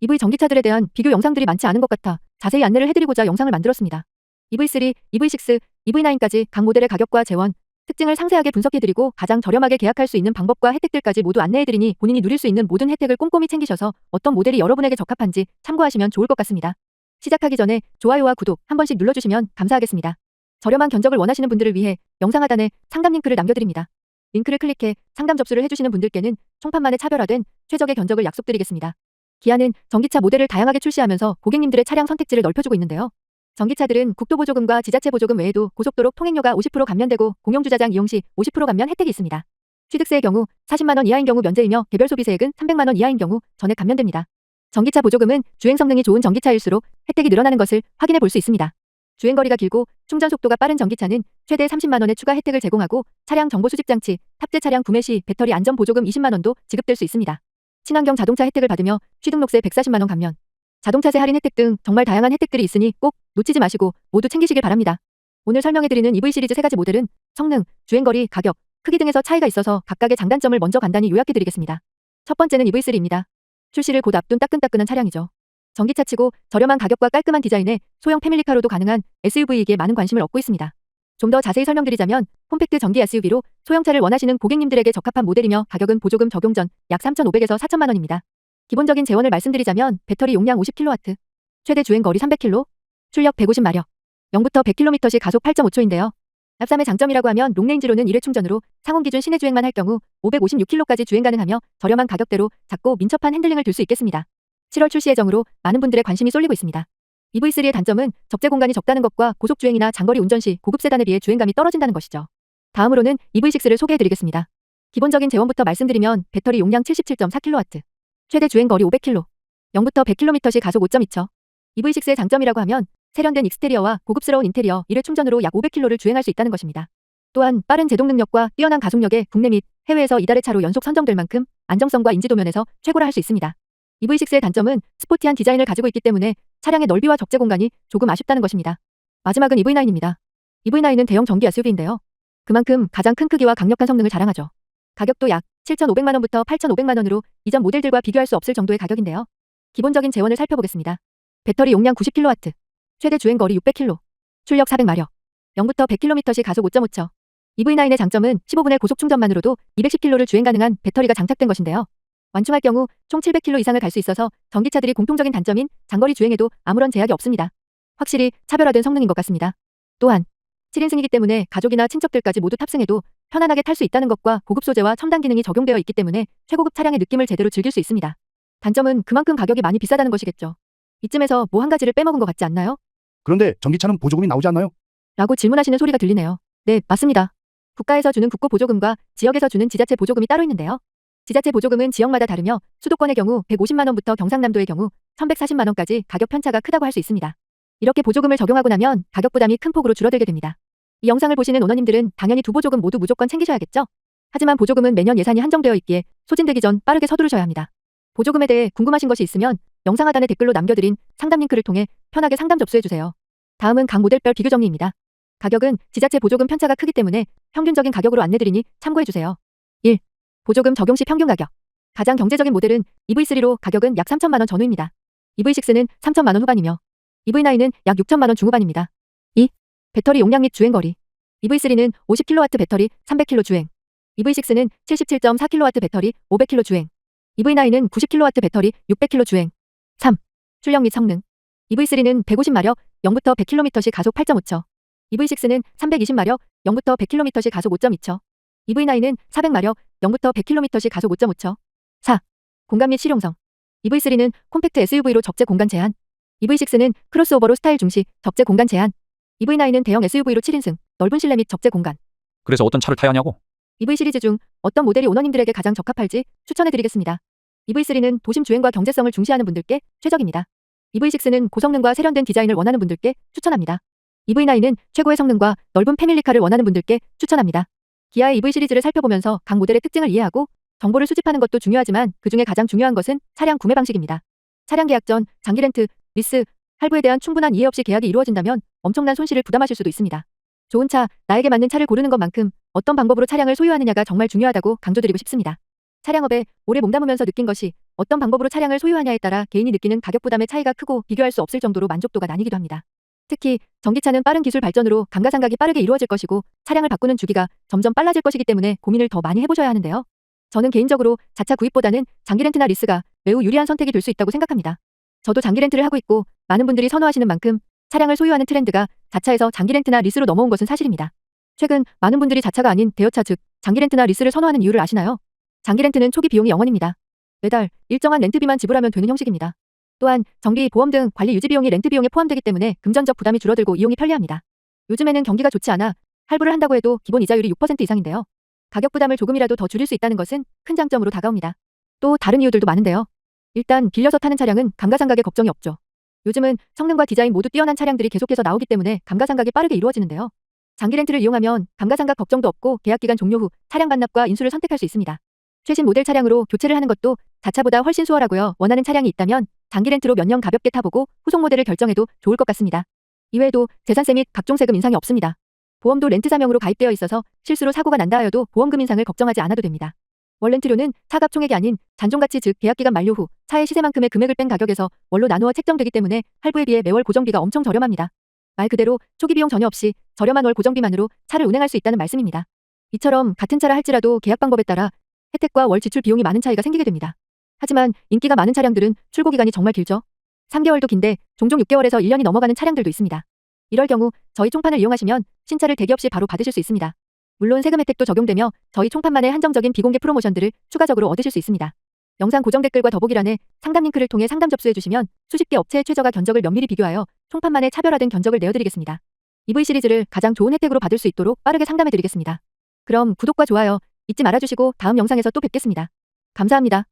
EV 전기차들에 대한 비교 영상들이 많지 않은 것 같아 자세히 안내를 해드리고자 영상을 만들었습니다. EV3, EV6, EV9까지 각 모델의 가격과 재원, 특징을 상세하게 분석해드리고 가장 저렴하게 계약할 수 있는 방법과 혜택들까지 모두 안내해드리니 본인이 누릴 수 있는 모든 혜택을 꼼꼼히 챙기셔서 어떤 모델이 여러분에게 적합한지 참고하시면 좋을 것 같습니다. 시작하기 전에 좋아요와 구독 한 번씩 눌러주시면 감사하겠습니다. 저렴한 견적을 원하시는 분들을 위해 영상 하단에 상담 링크를 남겨드립니다. 링크를 클릭해 상담 접수를 해주시는 분들께는 총판만에 차별화된 최적의 견적을 약속드리겠습니다. 기아는 전기차 모델을 다양하게 출시하면서 고객님들의 차량 선택지를 넓혀주고 있는데요. 전기차들은 국토보조금과 지자체 보조금 외에도 고속도로 통행료가 50% 감면되고 공용주차장 이용 시 50% 감면 혜택이 있습니다. 취득세의 경우 40만원 이하인 경우 면제이며 개별 소비세액은 300만원 이하인 경우 전액 감면됩니다. 전기차 보조금은 주행 성능이 좋은 전기차일수록 혜택이 늘어나는 것을 확인해 볼 수 있습니다. 주행 거리가 길고 충전 속도가 빠른 전기차는 최대 30만 원의 추가 혜택을 제공하고 차량 정보 수집 장치, 탑재 차량 구매 시 배터리 안전 보조금 20만 원도 지급될 수 있습니다. 친환경 자동차 혜택을 받으며 취등록세 140만 원 감면, 자동차세 할인 혜택 등 정말 다양한 혜택들이 있으니 꼭 놓치지 마시고 모두 챙기시길 바랍니다. 오늘 설명해드리는 EV 시리즈 세 가지 모델은 성능, 주행거리, 가격, 크기 등에서 차이가 있어서 각각의 장단점을 먼저 간단히 요약해드리겠습니다. 첫 번째는 EV3입니다. 출시를 곧 앞둔 따끈따끈한 차량이죠. 전기차치고 저렴한 가격과 깔끔한 디자인에 소형 패밀리카로도 가능한 SUV에게 많은 관심을 얻고 있습니다. 좀 더 자세히 설명드리자면 콤팩트 전기 SUV로 소형차를 원하시는 고객님들에게 적합한 모델이며 가격은 보조금 적용 전 약 3,500에서 4천만 원입니다. 기본적인 재원을 말씀드리자면 배터리 용량 50kW, 최대 주행 거리 300km, 출력 150마력, 0부터 100km 시 가속 8.5초인데요. 납삼의 장점이라고 하면 롱레인지로는 1회 충전으로 상온 기준 시내 주행만 할 경우 556km까지 주행 가능하며 저렴한 가격대로 작고 민첩한 핸들링을 둘수 있겠습니다. 7월 출시 예정으로 많은 분들의 관심이 쏠리고 있습니다. EV3의 단점은 적재 공간이 적다는 것과 고속 주행이나 장거리 운전 시 고급 세단에 비해 주행감이 떨어진다는 것이죠. 다음으로는 EV6를 소개해드리겠습니다. 기본적인 재원부터 말씀드리면 배터리 용량 77.4kW, 최대 주행거리 500km, 0부터 100km 시 가속 5.2초. EV6의 장점이라고 하면 세련된 익스테리어와 고급스러운 인테리어 1회 충전으로 약 500km를 주행할 수 있다는 것입니다. 또한 빠른 제동 능력과 뛰어난 가속력에 국내 및 해외에서 이달의 차로 연속 선정될 만큼 안정성과 인지도 면에서 최고라 할 수 있습니다. EV6의 단점은 스포티한 디자인을 가지고 있기 때문에 차량의 넓이와 적재 공간이 조금 아쉽다는 것입니다. 마지막은 EV9입니다. EV9은 대형 전기 SUV인데요. 그만큼 가장 큰 크기와 강력한 성능을 자랑하죠. 가격도 약 7,500만 원부터 8,500만 원으로 이전 모델들과 비교할 수 없을 정도의 가격인데요. 기본적인 재원을 살펴보겠습니다. 배터리 용량 90kW, 최대 주행 거리 600km, 출력 400마력, 0부터 100km 시 가속 5.5초. EV9의 장점은 15분의 고속 충전만으로도 210km를 주행 가능한 배터리가 장착된 것인데요. 완충할 경우 총 700km 이상을 갈 수 있어서 전기차들이 공통적인 단점인 장거리 주행에도 아무런 제약이 없습니다. 확실히 차별화된 성능인 것 같습니다. 또한 7인승이기 때문에 가족이나 친척들까지 모두 탑승해도 편안하게 탈 수 있다는 것과 고급 소재와 첨단 기능이 적용되어 있기 때문에 최고급 차량의 느낌을 제대로 즐길 수 있습니다. 단점은 그만큼 가격이 많이 비싸다는 것이겠죠. 이쯤에서 뭐 한 가지를 빼먹은 것 같지 않나요? 그런데 전기차는 보조금이 나오지 않나요? 라고 질문하시는 소리가 들리네요. 네, 맞습니다. 국가에서 주는 국고 보조금과 지역에서 주는 지자체 보조금이 따로 있는데요. 지자체 보조금은 지역마다 다르며 수도권의 경우 150만 원부터 경상남도의 경우 1,140만 원까지 가격 편차가 크다고 할 수 있습니다. 이렇게 보조금을 적용하고 나면 가격 부담이 큰 폭으로 줄어들게 됩니다. 이 영상을 보시는 오너님들은 당연히 두 보조금 모두 무조건 챙기셔야겠죠? 하지만 보조금은 매년 예산이 한정되어 있기에 소진되기 전 빠르게 서두르셔야 합니다. 보조금에 대해 궁금하신 것이 있으면 영상 하단에 댓글로 남겨드린 상담 링크를 통해 편하게 상담 접수해주세요. 다음은 각 모델별 비교 정리입니다. 가격은 지자체 보조금 편차가 크기 때문에 평균적인 가격으로 안내드리니 참고해주세요. 1. 보조금 적용 시 평균 가격. 가장 경제적인 모델은 EV3로 가격은 약 3천만 원 전후입니다. EV6는 3천만 원 후반이며 EV9은 약 6천만 원 중후반입니다. 2. 배터리 용량 및 주행 거리. EV3는 50kW 배터리 300km 주행. EV6는 77.4kW 배터리 500km 주행. EV9은 90kW 배터리 600km 주행. 3. 출력 및 성능. EV3는 150마력 0부터 100km 시 가속 8.5초. EV6는 320마력 0부터 100km 시 가속 5.2초. EV9은 400마력 0부터 100km 시 가속 5.5초. 4. 공간 및 실용성. EV3는 콤팩트 SUV로 적재 공간 제한. EV6는 크로스오버로 스타일 중시 적재 공간 제한. EV9은 대형 SUV로 7인승, 넓은 실내 및 적재 공간. 그래서 어떤 차를 타야 하냐고? EV 시리즈 중 어떤 모델이 오너님들에게 가장 적합할지 추천해드리겠습니다. EV3는 도심 주행과 경제성을 중시하는 분들께 최적입니다. EV6는 고성능과 세련된 디자인을 원하는 분들께 추천합니다. EV9은 최고의 성능과 넓은 패밀리카를 원하는 분들께 추천합니다. 기아의 EV 시리즈를 살펴보면서 각 모델의 특징을 이해하고 정보를 수집하는 것도 중요하지만 그 중에 가장 중요한 것은 차량 구매 방식입니다. 차량 계약 전 장기 렌트, 리스, 할부에 대한 충분한 이해 없이 계약이 이루어진다면 엄청난 손실을 부담하실 수도 있습니다. 좋은 차, 나에게 맞는 차를 고르는 것만큼 어떤 방법으로 차량을 소유하느냐가 정말 중요하다고 강조드리고 싶습니다. 차량업에 오래 몸담으면서 느낀 것이 어떤 방법으로 차량을 소유하냐에 따라 개인이 느끼는 가격 부담의 차이가 크고 비교할 수 없을 정도로 만족도가 나뉘기도 합니다. 특히 전기차는 빠른 기술 발전으로 감가상각이 빠르게 이루어질 것이고 차량을 바꾸는 주기가 점점 빨라질 것이기 때문에 고민을 더 많이 해보셔야 하는데요. 저는 개인적으로 자차 구입보다는 장기 렌트나 리스가 매우 유리한 선택이 될 수 있다고 생각합니다. 저도 장기 렌트를 하고 있고 많은 분들이 선호하시는 만큼 차량을 소유하는 트렌드가 자차에서 장기 렌트나 리스로 넘어온 것은 사실입니다. 최근 많은 분들이 자차가 아닌 대여차 즉 장기 렌트나 리스를 선호하는 이유를 아시나요? 장기 렌트는 초기 비용이 0원입니다. 매달 일정한 렌트비만 지불하면 되는 형식입니다. 또한 정비, 보험 등 관리 유지 비용이 렌트 비용에 포함되기 때문에 금전적 부담이 줄어들고 이용이 편리합니다. 요즘에는 경기가 좋지 않아 할부를 한다고 해도 기본 이자율이 6% 이상인데요. 가격 부담을 조금이라도 더 줄일 수 있다는 것은 큰 장점으로 다가옵니다. 또 다른 이유들도 많은데요. 일단 빌려서 타는 차량은 감가상각에 걱정이 없죠. 요즘은 성능과 디자인 모두 뛰어난 차량들이 계속해서 나오기 때문에 감가상각이 빠르게 이루어지는데요. 장기 렌트를 이용하면 감가상각 걱정도 없고 계약 기간 종료 후 차량 반납과 인수를 선택할 수 있습니다. 최신 모델 차량으로 교체를 하는 것도 자차보다 훨씬 수월하고요. 원하는 차량이 있다면 장기 렌트로 몇 년 가볍게 타보고 후속 모델을 결정해도 좋을 것 같습니다. 이외에도 재산세 및 각종 세금 인상이 없습니다. 보험도 렌트 사명으로 가입되어 있어서 실수로 사고가 난다 하여도 보험금 인상을 걱정하지 않아도 됩니다. 월 렌트료는 차갑 총액이 아닌 잔존가치 즉 계약기간 만료 후 차의 시세만큼의 금액을 뺀 가격에서 월로 나누어 책정되기 때문에 할부에 비해 매월 고정비가 엄청 저렴합니다. 말 그대로 초기 비용 전혀 없이 저렴한 월 고정비만으로 차를 운행할 수 있다는 말씀입니다. 이처럼 같은 차라 할지라도 계약 방법에 따라 혜택과 월 지출 비용이 많은 차이가 생기게 됩니다. 하지만 인기가 많은 차량들은 출고 기간이 정말 길죠. 3개월도 긴데 종종 6개월에서 1년이 넘어가는 차량들도 있습니다. 이럴 경우 저희 총판을 이용하시면 신차를 대기 없이 바로 받으실 수 있습니다. 물론 세금 혜택도 적용되며 저희 총판만의 한정적인 비공개 프로모션들을 추가적으로 얻으실 수 있습니다. 영상 고정 댓글과 더보기란에 상담 링크를 통해 상담 접수해 주시면 수십 개 업체의 최저가 견적을 면밀히 비교하여 총판만의 차별화된 견적을 내어드리겠습니다. EV 시리즈를 가장 좋은 혜택으로 받을 수 있도록 빠르게 상담해 드리겠습니다. 그럼 구독과 좋아요 잊지 말아주시고 다음 영상에서 또 뵙겠습니다. 감사합니다.